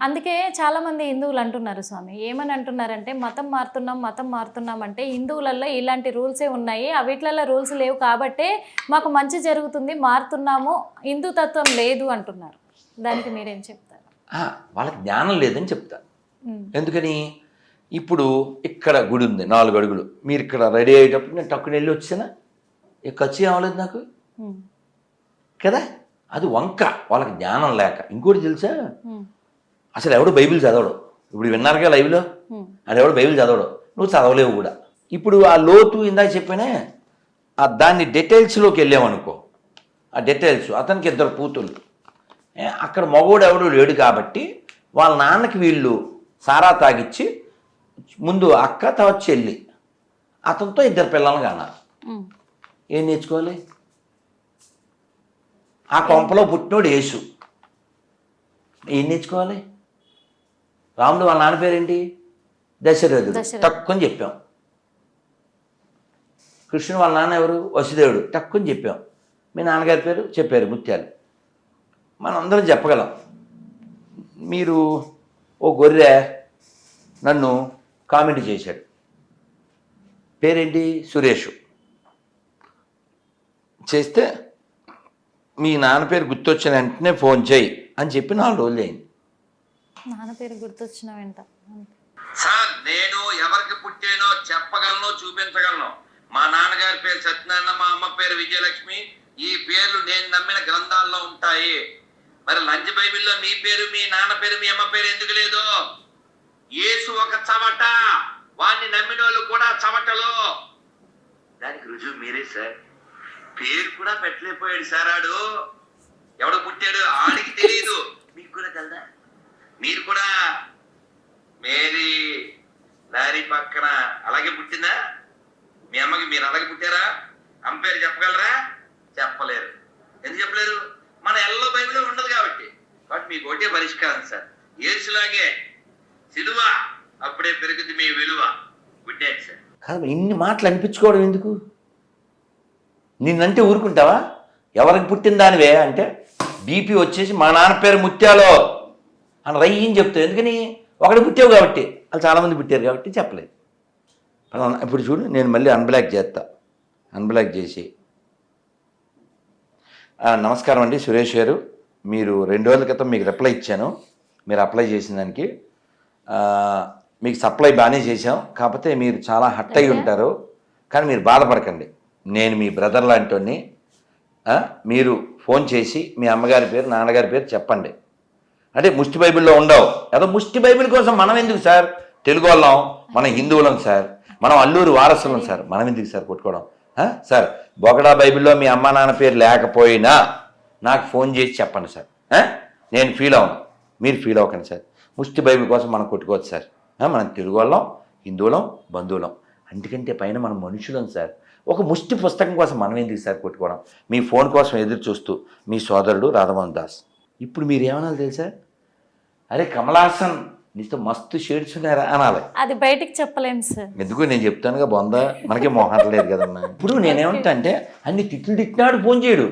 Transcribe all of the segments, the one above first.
అందుకే చాలా మంది హిందువులు అంటున్నారు స్వామి. ఏమని అంటున్నారంటే మతం మారుతున్నాం మతం మారుతున్నాం అంటే హిందువులలో ఇలాంటి రూల్సే ఉన్నాయి. అవిట్లలో రూల్స్ లేవు కాబట్టే మాకు మంచి జరుగుతుంది మారుతున్నాము హిందూ తత్వం లేదు అంటున్నారు. దానికి మీరేం చెప్తారు? వాళ్ళకి జ్ఞానం లేదని చెప్తా. ఉమ్, ఎందుకని? ఇప్పుడు ఇక్కడ గుడి ఉంది నాలుగు అడుగులు. మీరు ఇక్కడ రెడీ అయ్యేటప్పుడు నేను టక్కుని వెళ్ళి వచ్చానా? ఇక ఖర్చు అవ్వలేదు నాకు? కదా? అది వంక. వాళ్ళకి జ్ఞానం లేక. ఇంకోటి తెలుసా? అసలు ఎవడు బైబిల్ చదవడు. ఇప్పుడు విన్నారుగా లైవ్లో? ఎవడు బైబిల్ చదవడు. నువ్వు చదవలేవు కూడా. ఇప్పుడు ఆ లోతు ఇందాక చెప్పానే ఆ దాన్ని డీటెయిల్స్లోకి వెళ్ళామనుకో. ఆ డీటెయిల్స్ అతనికి ఇద్దరు కూతుళ్ళు అక్కడ మగోడు ఎవడు లేడు కాబట్టి వాళ్ళ నాన్నకి వీళ్ళు సారా తాగిచ్చి ముందు అక్క తర్వాత చెల్లి. అతనితో ఇద్దరు పిల్లల్ని ఉమ్, ఏం నేర్చుకోవాలి? ఆ కొంపలో పుట్టినోడు యేసు. ఏం నేర్చుకోవాలి? రాముడు వాళ్ళ నాన్న పేరేంటి? దశరథుడు. దశరథుడు. తక్కువని చెప్పాం. కృష్ణుడు వాళ్ళ నాన్న ఎవరు? వసుదేవుడు. తక్కువని చెప్పాం. మీ నాన్నగారి పేరు? చెప్పారు ముత్యాలు. మనం అందరం చెప్పగలం. మీరు ఓ గొర్రె నన్ను కామెంట్ చేశాడు. పేరేంటి? సురేష్. చేస్తే మీ నాన్న పేరు గుర్తొచ్చిన వెంటనే ఫోన్ చేయి అని చెప్పి నాలుగు రోజులు అయింది. నాన్న పేరు గుర్తొచ్చిన వెంట. సార్ నేను ఎవరికి పుట్టానో చెప్పగలను చూపించగలను. మా నాన్నగారి పేరు సత్యనారాయణ మా అమ్మ పేరు విజయలక్ష్మి. ఈ పేర్లు నేను నమ్మిన గ్రంథాల్లో ఉంటాయి. మరి లంచ్ బైబిల్లో మీ పేరు మీ నాన్న పేరు మీ అమ్మ పేరు ఎందుకు లేదు? యేసు ఒక చవట. వాణ్ణి నమ్మిన వాళ్ళు కూడా చవటలు. దానికి రుజువు మీరే సార్. పేరు కూడా పెట్టలేకపోయాడు సార్ ఆడు. ఎవడు పుట్టాడు? ఆడికి తెలియదు మీకు కూడా తెలదా? మీరు కూడా మేరీ లారీ పక్కన అలాగే పుట్టిందా? మీ అమ్మకి మీరు అలాగే పుట్టారా? అమ్మ పేరు చెప్పగలరా? చెప్పలేరు. ఎందుకు చెప్పలేరు? మన ఎల్లో బైబిల్ ఉండదు కాబట్టి. కాబట్టి మీకు ఒకటే పరిష్కారం సార్. ఏసులాగే సిలువ అప్పుడే పెరుగుతుంది మీ విలువ. గుడ్ నైట్ సార్ కాదు ఇన్ని మాటలు అనిపించుకోవడం ఎందుకు? నిన్నంటే ఊరుకుంటావా? ఎవరికి పుట్టిన దానివే అంటే బీపీ వచ్చేసి మా నాన్న పేరు ముత్యాలో. అని రయ్యని చెప్తావు ఎందుకని? ఒకటి పుట్టావు కాబట్టి. వాళ్ళు చాలామంది పుట్టారు కాబట్టి చెప్పలేదు. ఇప్పుడు చూడు నేను మళ్ళీ అన్బ్లాక్ చేస్తా. అన్బ్లాక్ చేసి. నమస్కారం అండి సురేష్ గారు. మీరు రెండు రోజుల క్రితం మీకు రిప్లై ఇచ్చాను. మీరు అప్లై చేసిన దానికి. మీకు సప్లై బాగానే చేశాం. కాకపోతే మీరు చాలా హట్ అయి ఉంటారు. కానీ మీరు బాధపడకండి. నేను మీ బ్రదర్ లాంటి మీరు ఫోన్ చేసి మీ అమ్మగారి పేరు నాన్నగారి పేరు చెప్పండి. అంటే ముష్టి బైబిల్లో ఉండవు. ఏదో ముష్టి బైబిల్ కోసం మనం ఎందుకు సార్? తెలుగు వాళ్ళం మన హిందువులం సార్. మనం అల్లూరు వారసులం సార్. మనం ఎందుకు సార్ కొట్టుకోవడం? సార్ బొగడా బైబిల్లో మీ అమ్మ నాన్న పేరు లేకపోయినా నాకు ఫోన్ చేసి చెప్పండి సార్. నేను ఫీల్ అవును మీరు ఫీల్ అవ్వకండి సార్. ముష్టి బైబిల్ కోసం మనం కొట్టుకోవచ్చు సార్. మనం తెలుగు వాళ్ళం హిందువులం బంధువులం. అందుకంటే పైన మనం మనుషులం సార్. ఒక ముష్టి పుస్తకం కోసం మనం ఎందుకు సార్ కొట్టుకోవడం? మీ ఫోన్ కోసం ఎదురు చూస్తూ మీ సోదరుడు రాధమోహన్ దాస్. ఇప్పుడు మీరు ఏమనాలి తెలుసా? అరే కమలాసన్ నీతో మస్తు షేడ్స్ ఉన్నారా అనాలి. అది బయటికి చెప్పలేం సార్. ఎందుకు? నేను చెప్తానుగా బొంద. మనకి మొహం లేదు కదమ్మా ఇప్పుడు నేనేమంటా అంటే అన్ని తిట్లు తిట్టినాడు ఫోన్ చేయడు.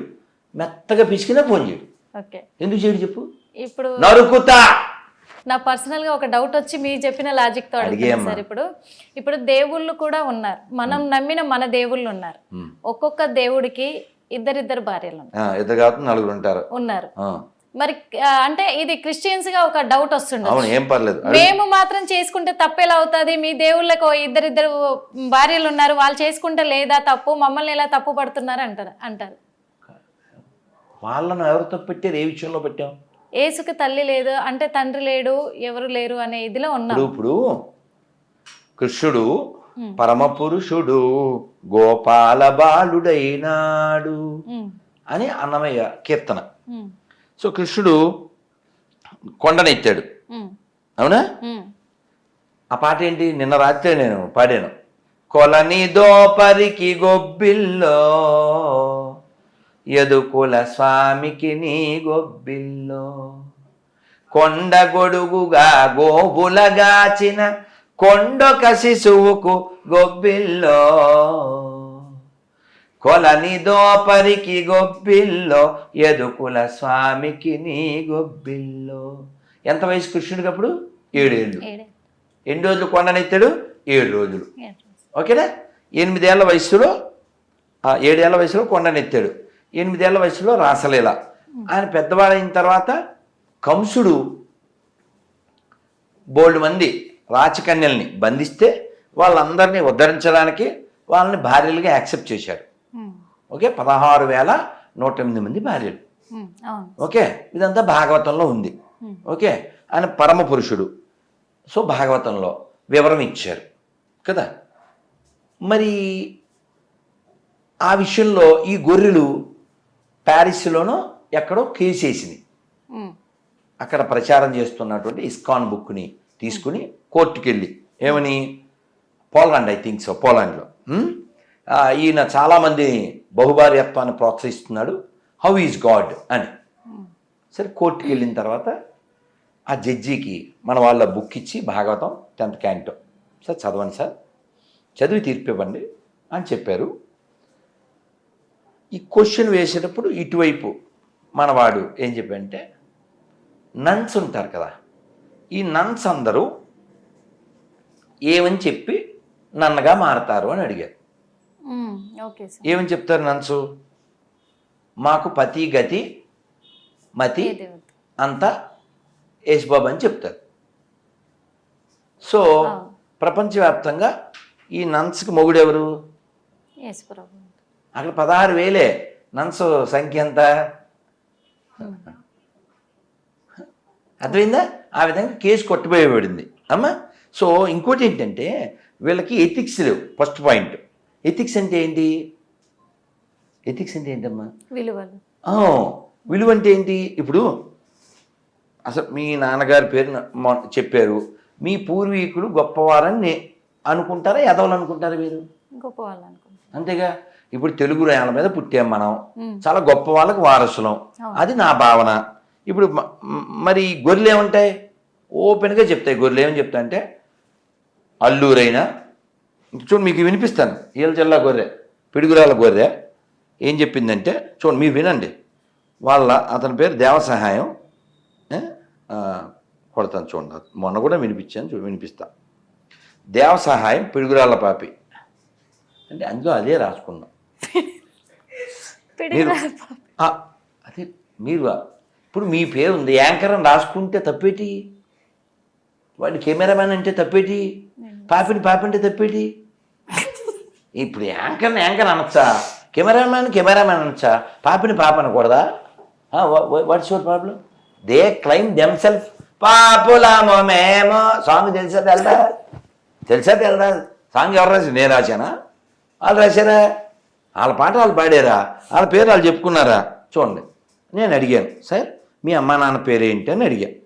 మెత్తగా పిసికినా ఫోన్ చేయడు. ఓకే. ఎందుకు చేయడు చెప్పు? ఇప్పుడు నరుకుతా! నా పర్సనల్గా ఒక డౌట్ వచ్చి మీరు చెప్పిన లాజిక్తో. సార్ ఇప్పుడు. ఇప్పుడు దేవుళ్ళు కూడా ఉన్నారు. మనం నమ్మిన మన దేవుళ్ళు ఉన్నారు. ఒక్కొక్క దేవుడికి ఇద్దరిద్దరు భార్యలు ఉన్నారు. ఇద్దరు కాదు నలుగురు ఉంటారు. ఉన్నారు. మరి అంటే ఇది క్రిస్టియన్స్గా ఒక డౌట్ వస్తుండదు అవును ఏం పర్లేదు. అడుగు. మేము మాత్రం చేసుకుంటే తప్పెలా అవుతుంది? మీ దేవుళ్ళకు ఇద్దరిద్దరు భార్యలు ఉన్నారు వాళ్ళు చేసుకుంటే లేదా తప్పు? మమ్మల్ని ఎలా తప్పు పడుతున్నారు అంటారు అంటారు. వాళ్ళను ఎవరితో పెట్టారు? ఏ విషయంలో పెట్టాం? ఏసుకి తల్లి లేదు అంటే తండ్రి లేడు ఎవరు లేరు అనే ఇదిలో ఉన్నాం. ఇప్పుడు కృష్ణుడు. పరమ పురుషుడు గోపాల బాలుడైనాడు అని అన్నమయ్య కీర్తన. సో కృష్ణుడు కొండనెత్తాడు అవునా. ఆ పాట ఏంటి? నిన్న రాత్రే నేను పాడాను. కొలని దోపరికి గొబ్బిల్లో యదుకుల స్వామికి నీ గొబ్బిల్లో కొండ గొడుగుగా గోబులగాచిన కొండొక శిశువుకు గొబ్బిల్లో. కొలని దోపరికి గొబ్బిల్లో యదుకుల స్వామికి నీ గొబ్బిల్లో. ఎంత వయసు కృష్ణుడికి అప్పుడు? ఏడేళ్ళు. ఏడే ఎన్ని రోజులు కొండనెత్తాడు? ఏడు రోజులు. ఓకేనా? ఎనిమిదేళ్ళ వయసులో ఏడేళ్ళ వయసులో కొండనెత్తాడు. ఎనిమిదేళ్ళ వయసులో రాసలీల. ఆయన పెద్దవాడైన తర్వాత కంసుడు బోల్డ్ మంది రాచకన్యల్ని బంధిస్తే వాళ్ళందరినీ ఉద్ధరించడానికి వాళ్ళని భార్యలుగా యాక్సెప్ట్ చేశాడు. ఓకే పదహారు వేల నూట ఎనిమిది మంది భార్యలు. ఓకే ఇదంతా భాగవతంలో ఉంది. ఓకే ఆయన పరమ పురుషుడు. సో భాగవతంలో వివరణ ఇచ్చారు. కదా? మరి ఆ విషయంలో ఈ గొర్రెలు ప్యారిస్లోనో ఎక్కడో ఉమ్, అక్కడ ప్రచారం చేస్తున్నటువంటి ఇస్కాన్ బుక్ని తీసుకుని కోర్టుకి వెళ్ళి ఏమని? పోలాండ్ ఐ థింక్ సో పోలాండ్లో. ఈయన చాలామంది బహుభార్యత్వాన్ని ప్రోత్సహిస్తున్నాడు. హౌ ఈజ్ గాడ్ అని. సరే కోర్టుకి వెళ్ళిన తర్వాత ఆ జడ్జికి మన వాళ్ళ బుక్ ఇచ్చి భాగవతం టెన్త్ క్యాంటో. సార్ చదవండి సార్. చదివి తీర్పు ఇవ్వండి అని చెప్పారు. ఈ క్వశ్చన్ వేసేటప్పుడు ఇటువైపు మనవాడు ఏం చెప్పంటే నన్స్ ఉంటారు కదా. ఈ నన్స్ అందరూ ఏమని చెప్పి నన్నగా మారతారు అని అడిగారు. ఏమని చెప్తారు నన్సు? మాకు పతి గతి మతి అంతా యేసుబాబు అని చెప్తారు. సో. ప్రపంచవ్యాప్తంగా ఈ నన్స్కి మొగుడు ఎవరు యేసు ప్రభు. అక్కడ పదహారు వేలే. నన్స్ సంఖ్య ఎంత? అర్థమైందా? ఆ విధంగా కేసు కొట్టిపోయబడింది అమ్మా సో ఇంకోటి ఏంటంటే వీళ్ళకి ఎథిక్స్ లేవు ఫస్ట్ పాయింట్ ఎథిక్స్ అంటే ఏంటి? ఎథిక్స్ అంటే ఏంటమ్మా? విలువలు. విలువ అంటే ఏంటి? ఇప్పుడు అసలు మీ నాన్నగారి పేరు చెప్పారు. మీ పూర్వీకులు గొప్పవారని అనుకుంటారా? ఎదవలు అనుకుంటారా మీరు? గొప్ప వాళ్ళు అనుకుంటా అంతేగా? ఇప్పుడు తెలుగు నేల మీద పుట్టాం మనం. చాలా గొప్ప వాళ్ళకి వారసులం. అది నా భావన. ఇప్పుడు మరి గొర్రెలు ఏముంటాయి ఓపెన్గా చెప్తాయి గొర్రెలు ఏమని చెప్తా అంటే అల్లూరైనా చూడు మీకు వినిపిస్తాను. ఈల జిల్లా గొర్రె పిడుగురాల గొర్రె ఏం చెప్పిందంటే చూడండి మీరు వినండి. వాళ్ళ అతని పేరు దేవసహాయం. కొడతాను చూడండి. మొన్న కూడా వినిపించాను చూ వినిపిస్తా. దేవసహాయం పిడుగురాళ్ళ పాపి. అంటే అందులో అదే రాసుకున్నాం. ఆ, అదే మీరు ఇప్పుడు మీ పేరు ఉంది యాంకర్ అని రాసుకుంటే తప్పేటి? వాడి కెమెరామ్యాన్ అంటే తప్పేటి? పాపిని పాపి అంటే తప్పేటి? ఇప్పుడు యాంకర్ని యాంకర్ అనొచ్చా? కెమెరామ్యాన్ కెమెరామ్యాన్ అనొచ్చా? పాపిని పాప అనకూడదా? What's your problem they claim them self పాపులామో మేమో. సాంగ్ తెలిసా వెళ్దా తెలిసా తెలదా? సాంగ్ ఎవరు రాసి నేను రాశానా? వాళ్ళు రాశారా? వాళ్ళ పాట వాళ్ళు పాడారా? వాళ్ళ పేరు వాళ్ళు చెప్పుకున్నారా? చూడండి నేను అడిగాను. సార్ మీ అమ్మా నాన్న పేరు ఏంటి అని అడిగాను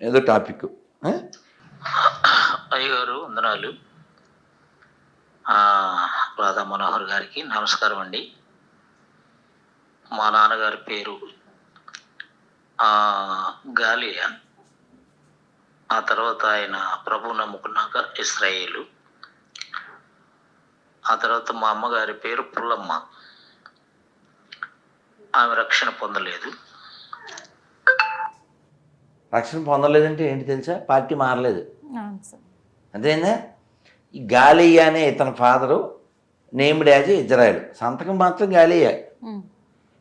ఏదో టాపిక్. అయ్యగారు వందనాలు. రాధా మనోహర్ గారికి నమస్కారం అండి. మా నాన్నగారి పేరు ఆ, గాలియా ఆ తర్వాత ఆయన ప్రభు నమ్ముకున్నాక ఇస్రాయేలు. ఆ తర్వాత మా అమ్మగారి పేరు పుల్లమ్మ. ఆమె రక్షణ పొందలేదు. రక్షణ పొందలేదంటే ఏంటి తెలుసా? పార్టీ మారలేదు. అవును సార్. అంతేందా ఈ గాలియా అనే ఇతని ఫాదరు నేమ్డ్ యాజ్ ఇజ్రాయెల్. సంతకం మాత్రం గాలియా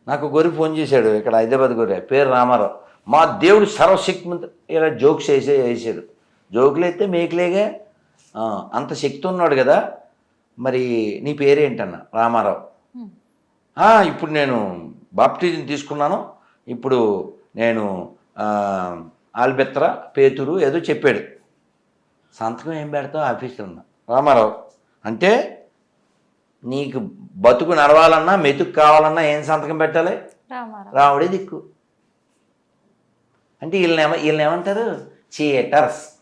నాకు గొర్రె ఫోన్ చేశాడు ఇక్కడ హైదరాబాద్ గొర్రె పేరు రామారావు. మా దేవుడు సర్వశక్తిమంత ఇలా జోక్స్ వేసే వేసాడు జోకులు అయితే మేకులేగా అంత శక్తి ఉన్నాడు కదా మరి నీ పేరేంటన్న? రామారావు. ఉమ్, "ఆ, ఇప్పుడు నేను బాప్టిజం తీసుకున్నాను. ఇప్పుడు నేను ఆల్బెత్ర పేతురు ఏదో చెప్పాడు. సంతకం ఏం పెడతావు? ఆఫీసులో ఉన్నా. రామారావు అంటే నీకు బతుకు నడవాలన్నా మెతుకు కావాలన్నా ఏం సంతకం పెట్టాలి? రాముడే దిక్కు. అంటే వీళ్ళని ఏమ వీళ్ళని ఏమంటారు? చీటర్స్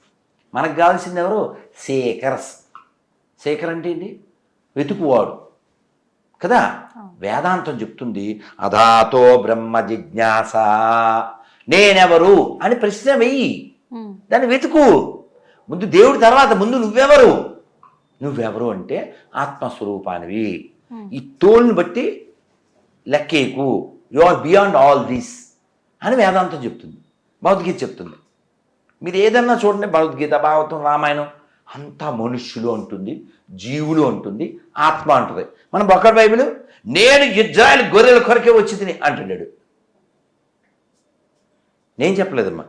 మనకు కావాల్సింది ఎవరు? సేకర్స్ సేకర్ అంటే ఏంటి? వెతుకువాడు. కదా? వేదాంతం చెప్తుంది అధాతో బ్రహ్మ జిజ్ఞాస నేనెవరు? అని ప్రశ్న వెయ్యి దాన్ని వెతుకు. ముందు దేవుడి తర్వాత ముందు నువ్వెవరు? నువ్వెవరు అంటే ఆత్మస్వరూపానివి. Hmm. ఈ తోల్ని బట్టి లెక్కేకు. You are beyond all this అని వేదాంతం చెప్తుంది. భౌతికత చెప్తుంది. మీరు ఏదన్నా చూడండి భగవద్గీత భాగవతం రామాయణం అంతా మనుష్యులు అంటుంది జీవులు అంటుంది ఆత్మ అంటుంది. మన బొక్కడు బైబిల్ నేను ఇజ్రాయల్ గొర్రెల కొరకే వచ్చి తిని అంటున్నాడు. నేను చెప్పలేదమ్మా.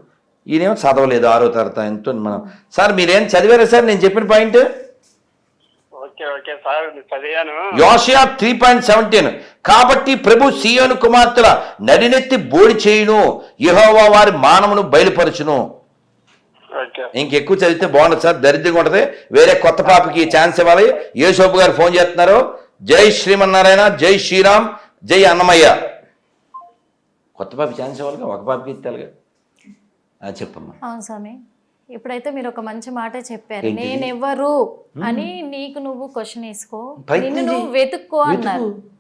ఈయనేమో చదవలేదు ఆరో తరగతి ఎంతో మనం. సార్ మీరేం చదివారా సార్? నేను చెప్పిన పాయింట్ ఓకే ఓకే సార్ చదివాను యోషియా త్రీ పాయింట్ సెవెంటీన్. కాబట్టి ప్రభు సియోను కుమార్తెల నడినెత్తి బోడి చేయును. యెహోవా వారి మానమును బయలుపరచును. ఓకే. ఇంకెక్కువ చదివితే బాగుండదు సార్ దరిద్రంగా ఉంటుంది. వేరే కొత్త పాపకి ఛాన్స్ ఇవ్వాలి. యేసోబు గారు ఫోన్ చేస్తున్నారు. జై శ్రీమన్నారాయణ జై శ్రీరామ్ జై అన్నమయ్య. కొత్త పాపకి ఛాన్స్ ఇవ్వాలిగా ఒక పాపకి ఇస్తారుగా అది చెప్పమ్మా. అవును స్వామి. ఇప్పుడైతే మీరు ఒక మంచి మాట చెప్పారు? నేనెవ్వరు అని నీకు నువ్వు క్వశ్చన్ వేసుకో. నిన్ను నువ్వు. వెతుక్కో అన్నారు. వెతుకు.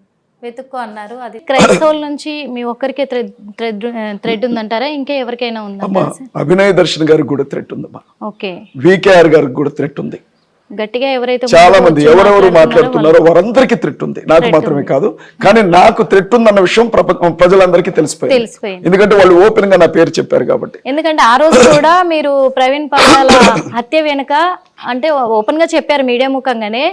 వెతుక్కో అన్నారు. అది క్రైస్తవుల నుంచి మీ ఒక్కరికే థ్రెడ్ థ్రెడ్ థ్రెడ్ ఉందంటారా? ఇంకా ఎవరికైనా ఉందంటారా అభినయ్ దర్శన్ గారికి కూడా థ్రెట్ ఉందమ్మా. ఓకే. వికేఆర్ గారికి కూడా థ్రెట్ ఉంది. గట్టిగా ఎవరైతే చాలా మంది ఎవరెవరు మాట్లాడుతున్నారో వారందరికీ థ్రెట్ ఉంది నాకు మాత్రమే. కాదు కానీ నాకు థ్రెట్ ఉందన్న విషయం ప్రజలందరికీ తెలిసిపోయింది. ఎందుకంటే వాళ్ళు ఓపెన్గా నా పేరు చెప్పారు కాబట్టి ఎందుకంటే ఆ రోజు కూడా మీరు ప్రవీణ్ పగడాల హత్య వెనుక అంటే ఓపెన్గా చెప్పారు మీడియా ముఖంగానే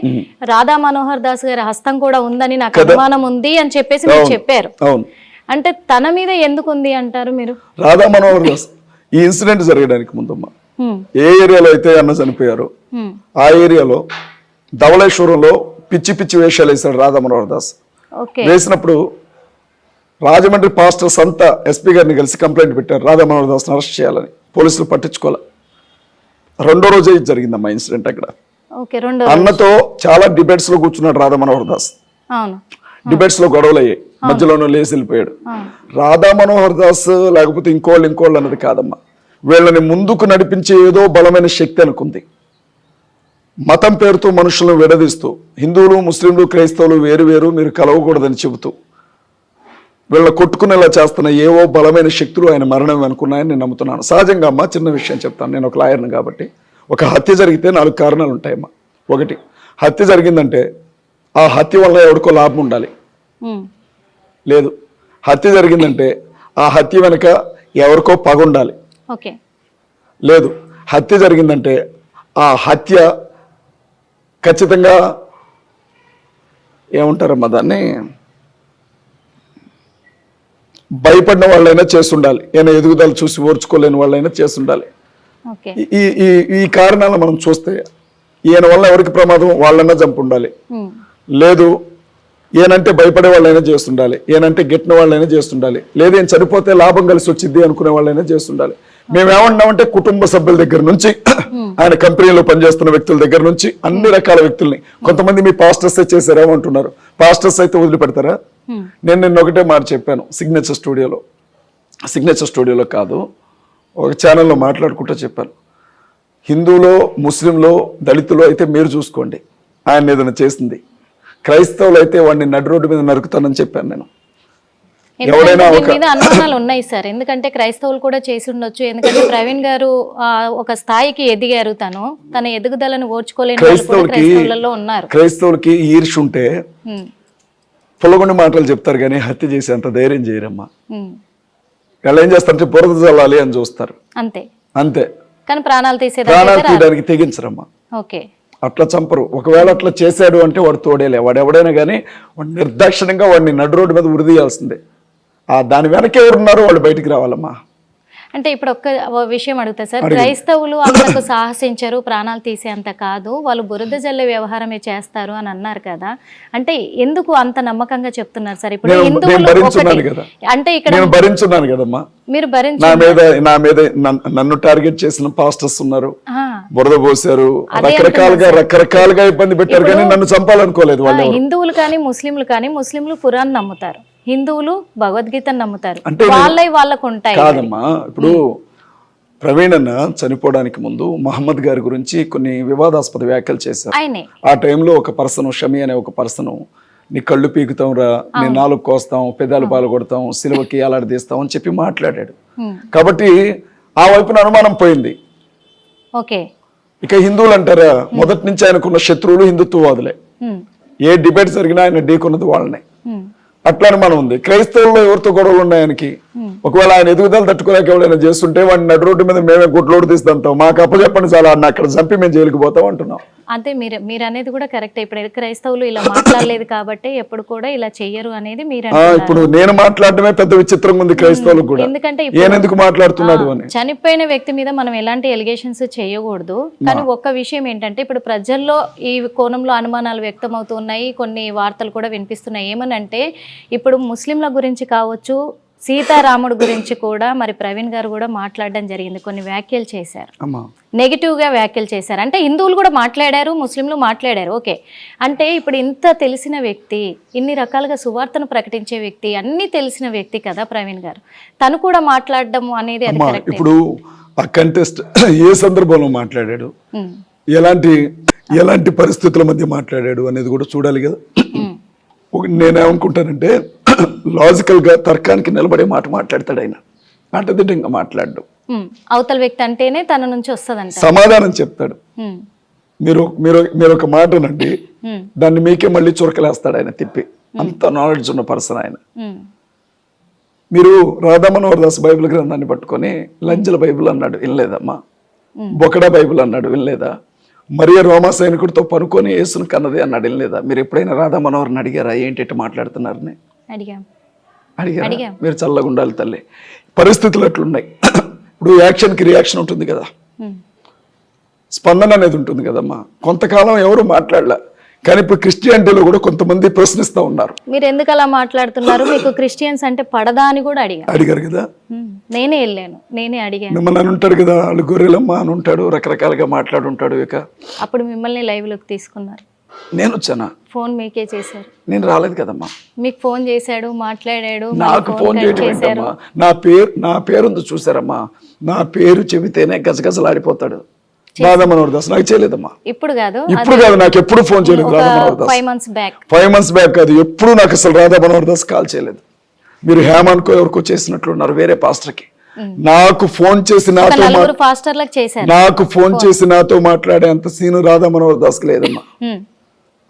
రాధా మనోహర్ దాస్ గారి హస్తం కూడా ఉందని నాకు. అనుమానం ఉంది అని చెప్పేసి మీరు. చెప్పారు అవును అంటే తన మీద ఎందుకు ఉంది అంటారు మీరు రాధా మనోహర్ దాస్ ఈ ఇన్సిడెంట్ జరగడానికి ముందమ్మా ఏ ఏరియాలో అయితే అన్న చనిపోయారో. ఆ ఏరియాలో ధవళేశ్వరంలో పిచ్చి పిచ్చి వేషాలు వేశాడు రాధా మనోహర్ దాస్ వేసినప్పుడు రాజమండ్రి పాస్టర్స్ అంతా ఎస్పీ గారిని కలిసి కంప్లైంట్ పెట్టారు రాధా మనోహర్ దాస్ని అరెస్ట్ చేయాలని. పోలీసులు పట్టించుకోవాలి రెండో రోజే జరిగిందమ్మా ఇన్సిడెంట్ అక్కడ. అన్నతో చాలా డిబేట్స్లో కూర్చున్నాడు రాధా మనోహర్ దాస్ డిబేట్స్లో గొడవలు అయ్యాయి మధ్యలోనూ లేచి వెళ్ళిపోయాడు. రాధా మనోహర్ దాస్ లేకపోతే ఇంకోళ్ళు ఇంకోళ్ళు అన్నది కాదమ్మా. వీళ్ళని ముందుకు నడిపించే ఏదో బలమైన శక్తి అనుకుంది. మతం పేరుతో మనుషులను విడదీస్తూ హిందువులు ముస్లింలు క్రైస్తవులు వేరు వేరు మీరు కలవకూడదని చెబుతూ వీళ్ళ కొట్టుకునేలా చేస్తున్న ఏవో బలమైన శక్తులు ఆయన మరణం అనుకున్నాయని నేను నమ్ముతున్నాను. సహజంగా అమ్మా చిన్న విషయం చెప్తాను. నేను ఒక లాయర్ని కాబట్టి ఒక హత్య జరిగితే నాలుగు కారణాలు ఉంటాయమ్మా. ఒకటి హత్య జరిగిందంటే ఆ హత్య వల్ల ఎవరికో లాభం ఉండాలి. లేదు హత్య జరిగిందంటే ఆ హత్య వెనుక ఎవరికో పగ ఉండాలి. ఓకే. లేదు. హత్య జరిగిందంటే ఆ హత్య ఖచ్చితంగా ఏమంటారమ్మా దాన్ని? భయపడిన వాళ్ళైనా చేస్తుండాలి. ఈయన ఎదుగుదల చూసి ఓర్చుకోలేని వాళ్ళైనా చేస్తుండాలి. ఈ- ఈ ఈ ఈ కారణాలు మనం చూస్తే ఈయన వల్ల ఎవరికి ప్రమాదం? వాళ్ళన్నా చంపు ఉండాలి హ్మ్, లేదు ఈయనంటే భయపడే వాళ్ళైనా చేస్తుండాలి. ఈయనంటే గిట్టిన వాళ్ళైనా చేస్తుండాలి. లేదు ఈయన చనిపోతే లాభం కలిసి వచ్చింది అనుకునే వాళ్ళైనా చేస్తుండాలి. మేమేమన్నామంటే కుటుంబ సభ్యుల దగ్గర నుంచి ఆయన కంపెనీలో పనిచేస్తున్న వ్యక్తుల దగ్గర నుంచి అన్ని రకాల వ్యక్తుల్ని కొంతమంది మీ పాస్టర్స్ చేశారేమంటున్నారు పాస్టర్స్ అయితే వదిలిపెడతారా? నేను నిన్న ఒకటే మాట చెప్పాను సిగ్నేచర్ స్టూడియోలో సిగ్నేచర్ స్టూడియోలో కాదు ఒక ఛానల్లో మాట్లాడుకుంటూ చెప్పాను. హిందువులో ముస్లింలో దళితులో అయితే మీరు చూసుకోండి ఆయన ఏదైనా చేసింది. క్రైస్తవులు అయితే వాడిని నడి రోడ్డు మీద నరుకుతానని చెప్పాను నేను. మీద అనుమానాలు ఉన్నాయి సార్. ఎందుకంటే క్రైస్తవులు కూడా చేసి ఉండొచ్చు. ఎందుకంటే ప్రవీణ్ గారు ఆ, ఒక స్థాయికి ఎదిగారు తను. తన ఎదుగుదలను ఓర్చుకోలేని క్రైస్తవులకి క్రైస్తవులలో ఉన్నారు. క్రైస్తవులకి ఈర్ష ఉంటే పొలగొండి మాటలు చెప్తారు కానీ హత్య చేసి అంత ధైర్యం చేయరమ్మా. వాళ్ళు ఏం చేస్తారంటే బురద చల్లాలి అని చూస్తారు. అంతే. అంతే. కానీ ప్రాణాలు తీసేదానికి ప్రాణాలు. తీయడానికి తెగించరమ్మా. ఓకే. అట్లా చంపరు. ఒకవేళ అట్లా చేశాడు అంటే వాడు తోడేలే. వాడు ఎవడైనా కానీ వాడు నిర్దాక్షిణ్యంగా వాడిని నడు రోడ్డు మీద ఉరిదీయాల్సిందే దాని వెనక ఎవరున్నారో వాళ్ళు బయటికి రావాలమ్మా. అంటే ఇప్పుడు ఒక్క విషయం అడుగుతా సార్. క్రైస్తవులు అంతకు సాహసించరు ప్రాణాలు తీసేంత కాదు. వాళ్ళు బురద జల్లే వ్యవహారమే చేస్తారు అని అన్నారు కదా. అంటే ఎందుకు అంత నమ్మకంగా చెప్తున్నారు సార్? ఇప్పుడు హిందువులు. అంటే ఇక్కడ నేను భరించున్నాను కదమ్మా. మీరు నా భరించు మీద నా మీద నన్- నన్ను టార్గెట్ చేసిన పాస్టర్స్ ఉన్నారు. బురద పోసారు రకరకాలుగా. రకరకాలుగా ఇబ్బంది పెట్టారు కానీ నన్ను చంపాలనుకోలేదు వాళ్ళు. హిందువులు కానీ ముస్లింలు కానీ ముస్లింలు ఖురాన్ నమ్ముతారు. హిందువులు భగవద్గీతను నమ్ముతారు. అంటే వాళ్ళకు ఉంటాయి కాదమ్మా ఇప్పుడు ప్రవీణ్ అన్న చనిపోవడానికి ముందు మహమ్మద్ గారి గురించి కొన్ని వివాదాస్పద వ్యాఖ్యలు చేశారు. ఆ టైంలో ఒక పర్సన్ షమి అనే ఒక పర్సన్ నీ కళ్ళు పీకుతాం రా నీ నాలుగు కోస్తాం పెదాలు పాలు కొడతాం సిలువకి అలాడదీస్తాం అని చెప్పి మాట్లాడాడు. కాబట్టి ఆ వైపున అనుమానం పోయింది. ఓకే. ఇక హిందువులు అంటారా మొదటి నుంచి ఆయనకున్న శత్రువులు హిందుత్వవాదులే. ఏ డిబేట్ జరిగినా ఆయన ఢీకొన్నది వాళ్ళనే. హ్మ్. అట్లా అనుమానం ఉంది క్రైస్తవుల్లో ఎవరితో గొడవలు ఉన్నాయి ఆయనకి ఒకవేళ ఆయన ఎదుగుదల తట్టుకోలేక ఎవరైనా చేస్తుంటే వాడిని నడు రోడ్డు మీద మేమే గుట్లోడు తీస్తుంటాం. మాకు అప్పచెప్పండి చాలా అన్న అక్కడ చంపి మేము జైలుకి పోతాం అంటున్నాం. అంతే మీరు మీరు అనేది కూడా కరెక్ట్ ఇప్పుడు క్రైస్తవులు ఇలా మాట్లాడలేదు కాబట్టి ఎప్పుడు కూడా ఇలా చెయ్యరు అనేది మీరు. ఇప్పుడు నేను మాట్లాడటమే పెద్ద విచిత్రంగా ఉంది క్రైస్తవులకు కూడా. ఎందుకంటే ఈయనెందుకు మాట్లాడుతున్నాడు అని. చనిపోయిన వ్యక్తి మీద మనం ఎలాంటి ఎలిగేషన్స్ చేయకూడదు. కానీ ఒక్క విషయం ఏంటంటే ఇప్పుడు ప్రజల్లో ఈ కోణంలో అనుమానాలు వ్యక్తమవుతున్నాయి కొన్ని వార్తలు కూడా వినిపిస్తున్నాయి. ఏమనంటే ఇప్పుడు ముస్లింల గురించి కావచ్చు సీతారాముడు గురించి కూడా మరి ప్రవీణ్ గారు కూడా మాట్లాడడం జరిగింది. కొన్ని వ్యాఖ్యలు చేశారు. నెగిటివ్గా వ్యాఖ్యలు చేశారు. అంటే హిందువులు కూడా మాట్లాడారు ముస్లింలు మాట్లాడారు. ఓకే. అంటే ఇప్పుడు ఇంత తెలిసిన వ్యక్తి ఇన్ని రకాలుగా సువార్తను ప్రకటించే వ్యక్తి అన్నీ తెలిసిన వ్యక్తి కదా ప్రవీణ్ గారు. తను కూడా మాట్లాడడం అనేది ఇప్పుడు ఆ కంటెస్ట్ ఏ సందర్భంలో మాట్లాడాడు? ఎలాంటి ఎలాంటి పరిస్థితుల మధ్య మాట్లాడాడు అనేది కూడా చూడాలి కదా. నేనేమనుకుంటానంటే లాజికల్గా తర్కానికి నిలబడే మాట మాట్లాడతాడు ఆయన. అడ్డదిడ్డంగా మాట్లాడు. అవతల వ్యక్తి అంటేనే తన నుంచి వస్తుందంట. సమాధానం చెప్తాడు. మీరు మీరు మీరు ఒక మాటనండి దాన్ని మీకే మళ్ళీ చురకలేస్తాడు ఆయన తిప్పి. అంత నాలెడ్జ్ ఉన్న పర్సన్ ఆయన. మీరు రాధా మనోహర్ దాస్ బైబిల్ గ్రంథాన్ని పట్టుకొని లంజల బైబిల్ అన్నాడు. వినలేదమ్మా. బొకడా బైబిల్ అన్నాడు. వినలేదా? మరియ రోమా సైనికుడితో పనుకొని యేసును కన్నది అన్నాడు. వినలేదా? మీరు ఎప్పుడైనా రాధా మనోహర్ని అడిగారా? ఏంటి మాట్లాడుతున్నారని? అడిగాం. అడిగారా? అడిగాం. మీరు చల్లగా ఉండాలి తల్లి. పరిస్థితులు అట్లున్నాయి. ఇప్పుడు యాక్షన్కి రియాక్షన్ ఉంటుంది కదా. స్పందన అనేది ఉంటుంది కదమ్మా. కొంతకాలం ఎవరు మాట్లాడలే. కానీ ఇప్పుడు క్రిస్టియానిటీలో కూడా కొంతమంది ప్రశ్నిస్తూ ఉన్నారు. మీరు ఎందుకు అలా మాట్లాడుతున్నారు? మీకు క్రిస్టియన్స్ అంటే పడదా అని కూడా అడిగా. అడిగారు కదా. నేనే వెళ్ళాను. నేనే అడిగాను మిమ్మల్ని అని ఉంటాడు కదా వాళ్ళు గొర్రెలమ్మ అని ఉంటాడు రకరకాలుగా మాట్లాడుంటాడు ఇక. అప్పుడు మిమ్మల్ని లైవ్లోకి తీసుకున్నారు. నేను వచ్చానా? ఫోన్ మీకే చేశారు. నేను రాలేదు కదమ్మా. మీకు ఫోన్ చేశాడు మాట్లాడాడు నాకు ఫోన్ ఏంటమ్మా? నా పేరు నా పేరుంది చూసారమ్మా నా పేరు చెబితేనే గజగజలాడిపోతాడు రాధా మనోహర్ దాస్ నాకు చేయలేదమ్మా. ఇప్పుడు కాదు ఇప్పుడు కాదు నాకు ఎప్పుడు ఫోన్ చేయలేదు Radha Manohar Das five months back five months back కాదు ఎప్పుడు నాకు అసలు రాధా దాస్ కాల్ చేయలేదు. మీరు హేమాన్కో ఎవరికో చేసినట్లున్నారు వేరే పాస్టర్కి. నాకు ఫోన్ చేసి నాతో నాకు ఫోన్ చేసి నాతో మాట్లాడే అంత సీను రాధా మనోహర్ దాస్కి లేదమ్మా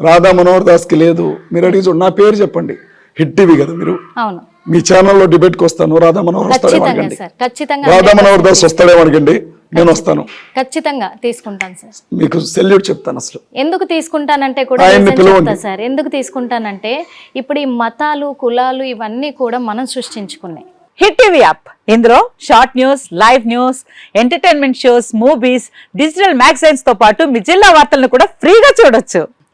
రాధా మనోహర్ దాస్కి లేదు. మీరు అడిగి చూడండి నా పేరు చెప్పండి. హిట్ టీవీ కదా మీరు? అవును. మీ ఛానల్లో డిబేట్కి వస్తాను రాధా మనోహర్ వస్తాడేమో ఖచ్చితంగా అడగండి సార్ ఖచ్చితంగా రాధా మనోహర్ దాస్ వస్తాడేమో అడగండి నేను వస్తాను. ఖచ్చితంగా తీసుకుంటాను సార్. మీకు సెల్యూట్ చెప్తాను అసలు. ఎందుకు తీసుకుంటానంటే కూడా ఆయన్ని reason పిలవండి. చెప్తా సార్. ఎందుకు తీసుకుంటానంటే ఇప్పుడు ఈ మతాలు కులాలు ఇవన్నీ కూడా మనం సృష్టించుకున్నాయి. Hit TV app. ఇందులో short news live news entertainment shows movies digital మ్యాగజైన్స్తో పాటు మీ జిల్లా వార్తలను కూడా ఫ్రీగా చూడొచ్చు.